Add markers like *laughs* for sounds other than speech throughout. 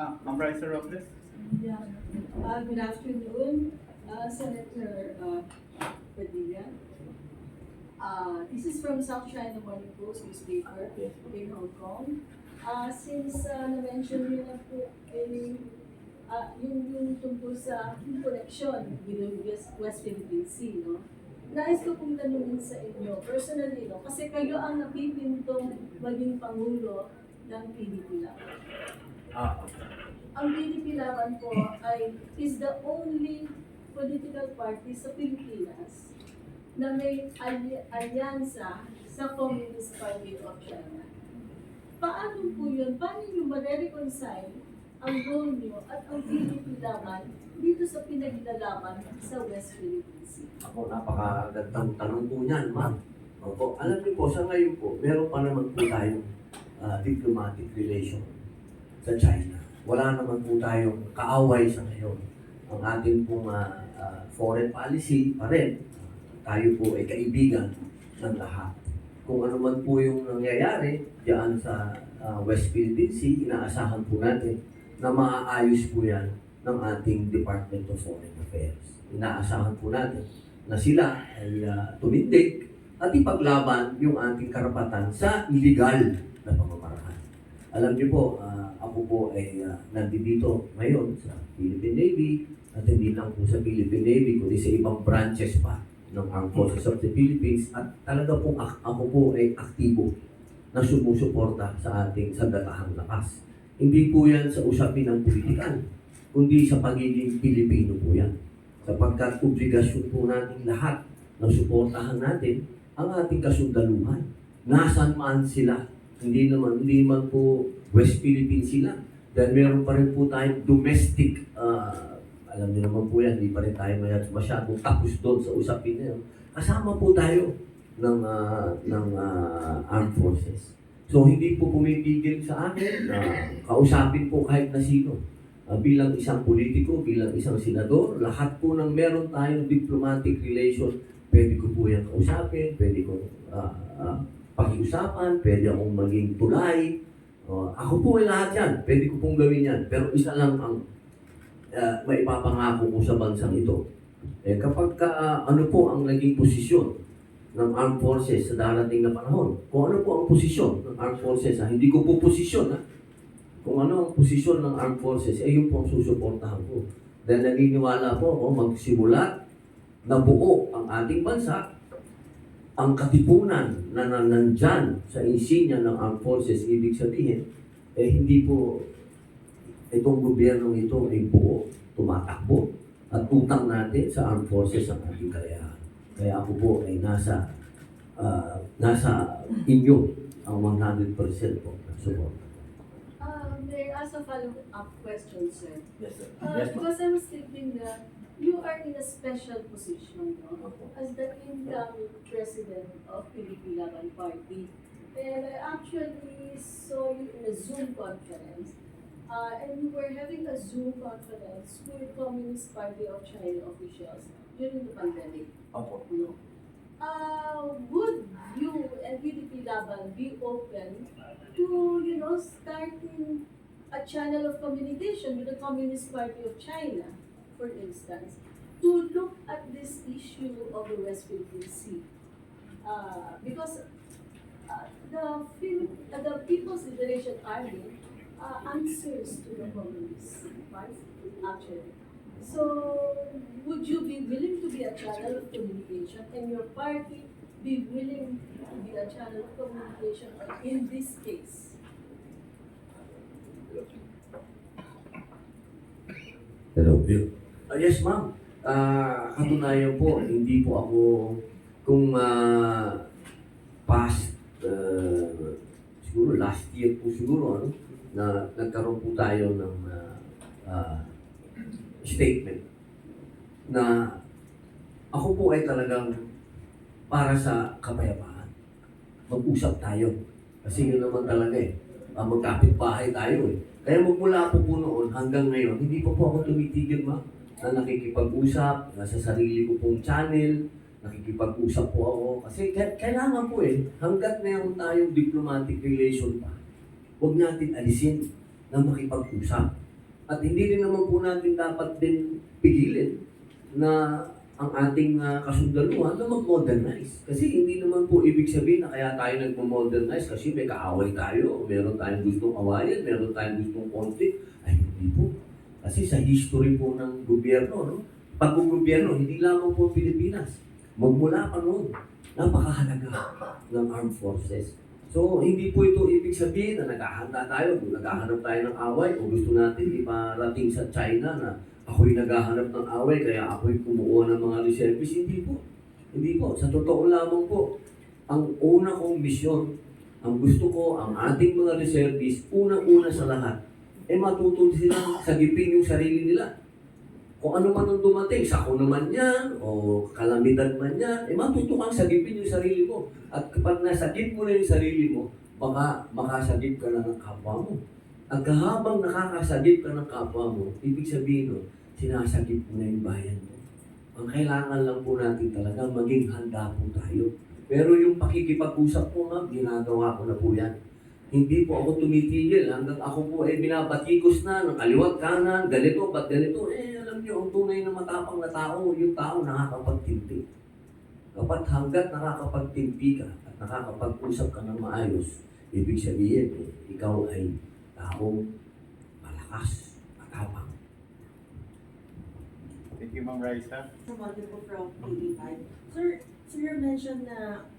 Ah, Ma'am Raisa Robles? Yeah. Uh, good afternoon, uh, Senator, uh, Padilla. Uh, this is from South China Morning Post newspaper in Hong Kong. Uh, since, uh, na-mention niyo na po, eh, uh, yung, yung tungkol sa connection with the West, West Philippine Sea, no? Nais ko pong tanungin sa inyo, personally, no? Kasi kayo ang napipintong maging Pangulo ng lang Ah, ang PDP Laban po ay is the only political party sa Pilipinas na may alyansa sa Communist Party of China. Paano po yun? Paano nyo ma-reconcile ang goal nyo at ang PDP Laban dito sa pinaglalaban sa West Philippine Sea? Ako, napakagandang tanong po niyan, ma'am. Opo, alam niyo po, sa ngayon po, meron pa naman po tayong ah, diplomatic relation sa China. Wala naman po tayong kaaway sa ngayon. Ang ating pong ah, ah, foreign policy pa rin, tayo po ay kaibigan ng lahat. Kung ano man po yung nangyayari diyan sa ah, West Philippine Sea, inaasahan po natin na maaayos po yan ng ating Department of Foreign Affairs. Inaasahan po natin na sila ay ah, tumindig at ipaglaban yung ating karapatan sa illegal na pamamaraan. Alam niyo po, ah, ako po ay uh, nandito ngayon sa Philippine Navy at hindi lang po sa Philippine Navy kundi sa ibang branches pa ng Armed Forces of the Philippines at talaga po ak- ako po ay aktibo na sumusuporta sa ating sagatahang lakas. Hindi po yan sa usapin ng politikan, kundi sa pagiging Pilipino po yan. Sapagkat obligasyon po natin lahat na suportahan natin ang ating kasundaluhan. Nasaan man sila. Hindi naman, hindi man po West Philippine sila. Dahil meron pa rin po tayong domestic, ah, alam niyo naman po yan, hindi pa rin tayo masyadong tapos doon sa usapin na yun. Kasama po tayo ng, ah, ng ah, armed forces. So hindi po pumipigil sa akin na kausapin po kahit na sino. Ah, bilang isang politiko, bilang isang senador, lahat po ng meron tayong diplomatic relation, pwede ko po yan kausapin, pwede ko ah, ah, pakiusapan, pwede akong maging tulay. Oh, ako po ay lahat yan, pwede ko pong gawin yan. Pero isa lang ang uh, maipapangako ko sa bansang ito. Eh, kapag ka, ah, ano po ang naging posisyon ng armed forces sa darating na panahon, kung ano po ang posisyon ng armed forces, ha? hindi ko po posisyon, ha? kung ano ang posisyon ng armed forces, eh yun po ang susuportahan ko. Dahil naniniwala po ako magsimula na buo ang ating bansa, ang katipunan na na- nandyan sa insinya ng armed forces, ibig sabihin, eh hindi po itong gobyernong ito ay buo, tumatakbo, at utang natin sa armed forces ang ating kalayahan. Kaya ako po ay nasa ah, nasa inyo ang 100% po ng support. Uh, may I ask a follow-up question, sir? Yes, sir. Uh, Yes, because I was thinking that you are in a special position, no? As the incoming president of Philippine Laban Party. And I actually saw you in a Zoom conference. Uh, and we were having a Zoom conference with Communist Party of China officials during the pandemic. Opo. No? Uh, would you and PDP Laban be open to, you know, starting a channel of communication with the Communist Party of China, for instance, to look at this issue of the West Philippine Sea? Uh, because uh, the, uh, the People's Liberation Army uh, answers to the Communist Party, actually. So, would you be willing to be a channel of communication and your party be willing to be a channel of communication in this case? Hello, Bill. Ah, yes, ma'am. Ah, katunayan po, hindi po ako kung ah, past ah, siguro last year po siguro ano, na nagkaroon po tayo ng ah, ah, statement na ako po ay talagang para sa kapayapaan. Mag-usap tayo. Kasi yun naman talaga eh. Ah, magkapit bahay tayo eh. Kaya magmula po po noon hanggang ngayon, hindi pa po ako tumitigil ma na nakikipag-usap, nasa sarili ko pong channel, nakikipag-usap po ako. Kasi ka- kailangan po eh, hanggat meron tayong diplomatic relation pa, huwag natin alisin na makipag-usap. At hindi rin naman po natin dapat din pigilin na ang ating uh, kasundaluhan na mag-modernize. Kasi hindi naman po ibig sabihin na kaya tayo nag-modernize kasi may kaaway tayo, meron tayong gustong awayan, meron tayong gustong conflict. Ay, hindi po. Kasi sa history po ng gobyerno, no? pag-gobyerno, hindi lamang po Pilipinas. Magmula pa noon, napakahalaga ng armed forces. So, hindi po ito ibig sabihin na naghahanda tayo, naghahanap tayo ng away, o gusto natin iparating sa China na ako'y naghahanap ng away, kaya ako'y kumuha ng mga reservists. Hindi po. Hindi po. Sa totoo lamang po, ang una kong misyon, ang gusto ko, ang ating mga reservists, unang-una sa lahat, eh matuto silang sagipin yung sarili nila. Kung ano man ang dumating, sako naman yan, o kalamidad man yan, eh matuto kang sagipin yung sarili mo. At kapag nasagip mo na yung sarili mo, baka makasagip ka na ng kapwa mo. At kahabang nakakasagip ka ng kapwa mo, ibig sabihin nun, sinasagip mo na yung bayan mo. Ang kailangan lang po natin talaga, maging handa po tayo. Pero yung pakikipag-usap po nga, ginagawa ko na po yan. Hindi po ako tumitigil hanggang ako po ay binabatikos na ng kaliwat kanan, ganito, ba't ganito. Eh, alam niyo, ang tunay na matapang na tao, yung tao nakakapagtimpi. Kapag hanggat nakakapagtimpi ka at nakakapag-usap ka ng maayos, ibig sabihin, eh, ikaw ay taong malakas, matapang. Thank you, Ma'am Raisa. Promoted po from TV5. Sir, sir, you mentioned na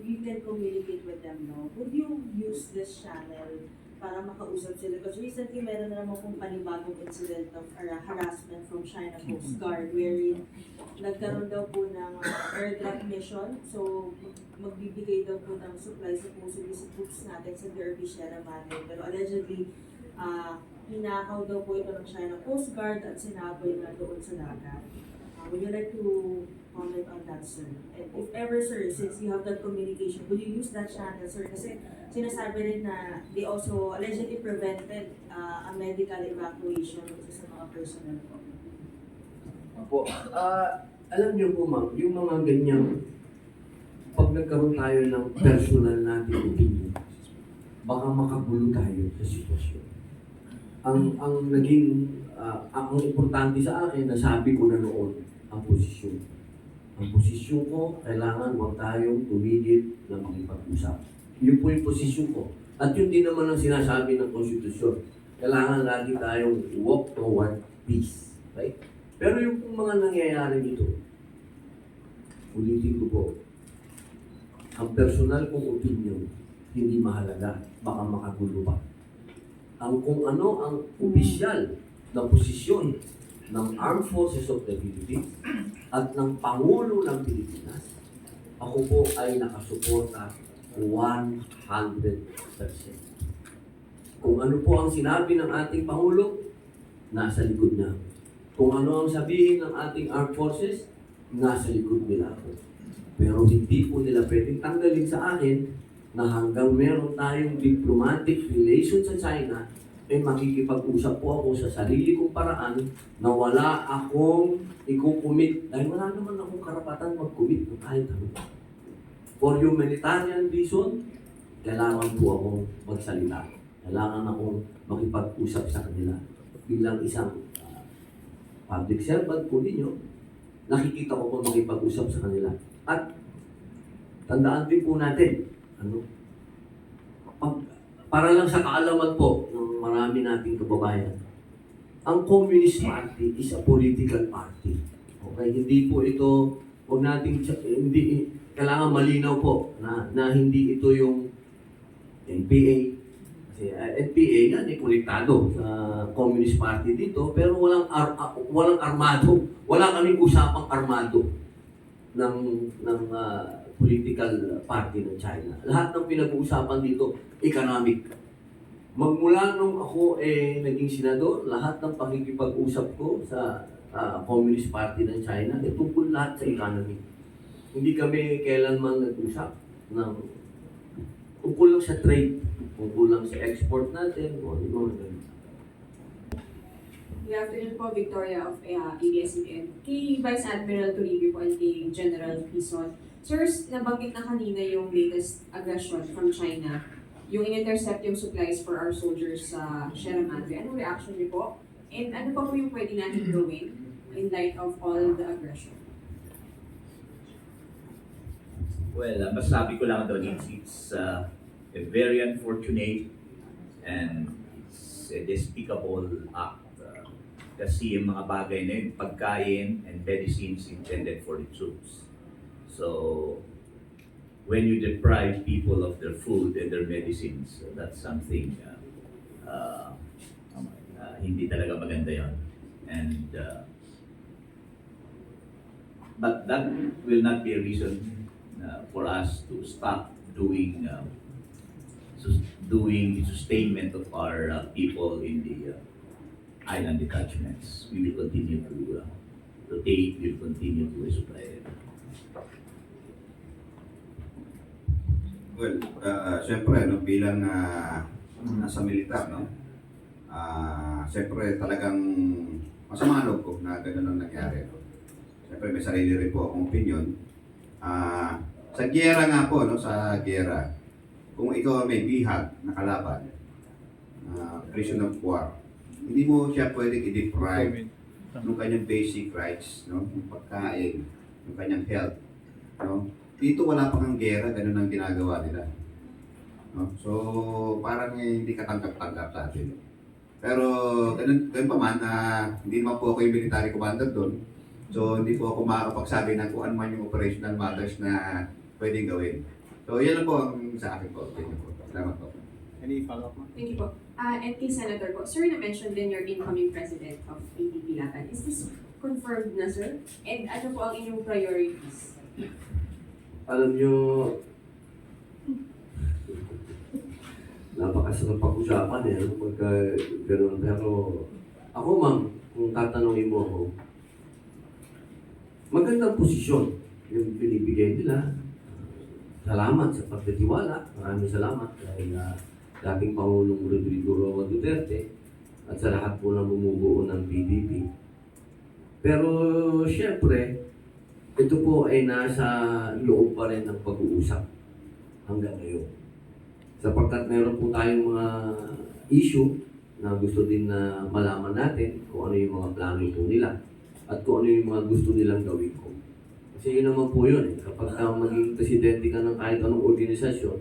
you can communicate with them, no? Would you use this channel para makausap sila? Because recently, meron na naman pong panibagong incident of har- harassment from China Coast Guard wherein nagkaroon daw po ng uh, airdrop mission. So, magbibigay daw po ng supplies supposedly sa troops natin sa Derby Sierra Madre. Pero allegedly, ah hinakaw daw po ito ng China Coast Guard at sinaboy na doon sa dagat. Uh, would you like to comment on that, sir? And if ever, sir, since you have that communication, would you use that channel, sir? Kasi sinasabi rin na they also allegedly prevented uh, a medical evacuation sa mga personnel po. Opo. Ah, alam niyo po ma'am, yung mga ganyang pag nagkaroon tayo ng personal natin opinion, baka makagulo tayo sa sitwasyon. Ang ang naging ah, ang importante sa akin, nasabi ko na noon, ang posisyon. Ang posisyon ko, kailangan huwag tayong tumigil na makipag-usap. Yun po yung posisyon ko. At yun din naman ang sinasabi ng konstitusyon. Kailangan lagi tayong walk toward peace. Right? Pero yung pong mga nangyayari dito, ulitin ko po, ang personal kong opinion, hindi mahalaga, baka makagulo pa. Ang kung ano ang opisyal na posisyon ng Armed Forces of the Philippines at ng Pangulo ng Pilipinas, ako po ay nakasuporta 100%. Kung ano po ang sinabi ng ating Pangulo, nasa likod niya. Kung ano ang sabihin ng ating armed forces, nasa likod nila ako. Pero hindi po nila pwedeng tanggalin sa akin na hanggang meron tayong diplomatic relation sa China, eh makikipag-usap po ako sa sarili kong paraan na wala akong ikukumit. Dahil wala naman akong karapatan mag-commit ng kahit ano. For humanitarian reason, kailangan po akong magsalita. Kailangan akong makipag-usap sa kanila. Bilang isang ah, public servant po ninyo, nakikita ko po makipag-usap sa kanila. At tandaan din po natin, ano, pag, para lang sa kaalaman po ng marami nating kababayan, ang Communist Party is a political party. Okay, hindi po ito, huwag nating, hindi, kailangan malinaw po na, na hindi ito yung NPA. Kasi uh, NPA yan, eh, konektado sa Communist Party dito, pero walang, ar, ah, walang armado. Wala kaming usapang armado ng ng ah, political party ng China. Lahat ng pinag-uusapan dito, economic. Magmula nung ako eh naging senador, lahat ng pakikipag-usap ko sa ah, Communist Party ng China, eh tungkol lahat sa economy. Hindi kami kailanman nag-usap ng tungkol lang sa trade, tungkol lang sa export natin, o ano mga ganun. Good afternoon po, Victoria of uh, ABS-CBN. Kay Vice Admiral Toribio po at kay General Quezon. Sirs, nabanggit na kanina yung latest aggression from China. Yung in-intercept yung supplies for our soldiers sa Sierra Madre. Anong reaction niyo po? And ano pa po yung pwede natin gawin in light of all the aggression? Well, uh, masabi ko lang doon, it's, it's uh, a very unfortunate and it's a despicable act. Uh, kasi yung mga bagay na yun, pagkain and medicines intended for the troops. So, when you deprive people of their food and their medicines, uh, that's something uh, uh, uh, hindi talaga maganda yon. And uh, but that will not be a reason uh, for us to stop doing um, sus- doing the sustainment of our uh, people in the uh, island detachments. We will continue to uh, rotate. We will continue to supply. Well, uh, siyempre, no, bilang uh, nasa militar, no, ah siyempre talagang masama ang loob ko na gano'n ang nangyari. No? Siyempre, may sarili rin po akong opinion. Ah, sa giyera nga po, no, sa giyera, kung ikaw may bihag na kalaban, ah, prison of war, hindi mo siya pwedeng i-deprive ng kanyang basic rights, no? Yung pagkain, yung kanyang health, no? Dito wala pa kang gera, ganun ang ginagawa nila. No? So, parang eh, hindi katanggap-tanggap sa atin. Pero, ganun, ganun pa man, ah, hindi naman po ako yung military commander doon. So, hindi po ako makakapagsabi ng kung ano man yung operational matters na pwedeng gawin. So, yan lang po ang sa akin po. Thank you po. Salamat po. Any follow-up? Thank you po. Uh, and kay Senator po, sir, na-mention din your incoming president of ADP Laban. Is this confirmed na, sir? And ano po ang inyong priorities? Alam nyo, napakasarap pag-usapan eh, ano, pagka gano'n. Pero ako ma'am, kung tatanungin mo ako, magandang posisyon yung binibigay nila. Salamat sa pagtitiwala. Maraming salamat dahil uh, dating Pangulong Rodrigo Roa Duterte at sa lahat po na bumubuo ng PDP. Pero syempre, ito po ay nasa loob pa rin ng pag-uusap hanggang ngayon. Sapagkat meron po tayong mga issue na gusto din na malaman natin kung ano yung mga plano po nila at kung ano yung mga gusto nilang gawin ko. Kasi yun naman po yun eh. Kapag ka maging presidente ka ng kahit anong organisasyon,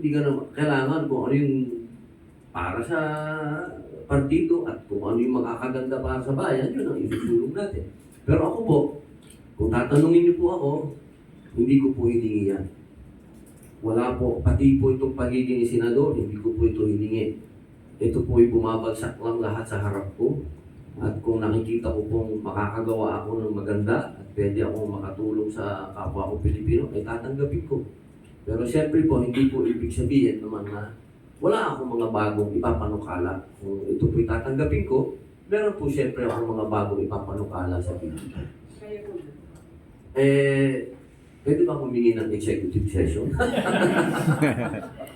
hindi ka na kailangan kung ano yung para sa partido at kung ano yung makakaganda para sa bayan, yun ang isusulong natin. Pero ako po, kung tatanungin niyo po ako, hindi ko po hiningi yan. Wala po, pati po itong pagiging senador, hindi ko po ito hiningi. Ito po ay bumabagsak lang lahat sa harap ko. At kung nakikita ko pong makakagawa ako ng maganda at pwede akong makatulong sa kapwa ko Pilipino, ay tatanggapin ko. Pero siyempre po, hindi po ibig sabihin naman na wala akong mga bagong ipapanukala. Kung ito po'y tatanggapin ko, meron po siyempre akong mga bagong ipapanukala sa Pilipinas. Eh, pwede ba humingi ng executive session? *laughs*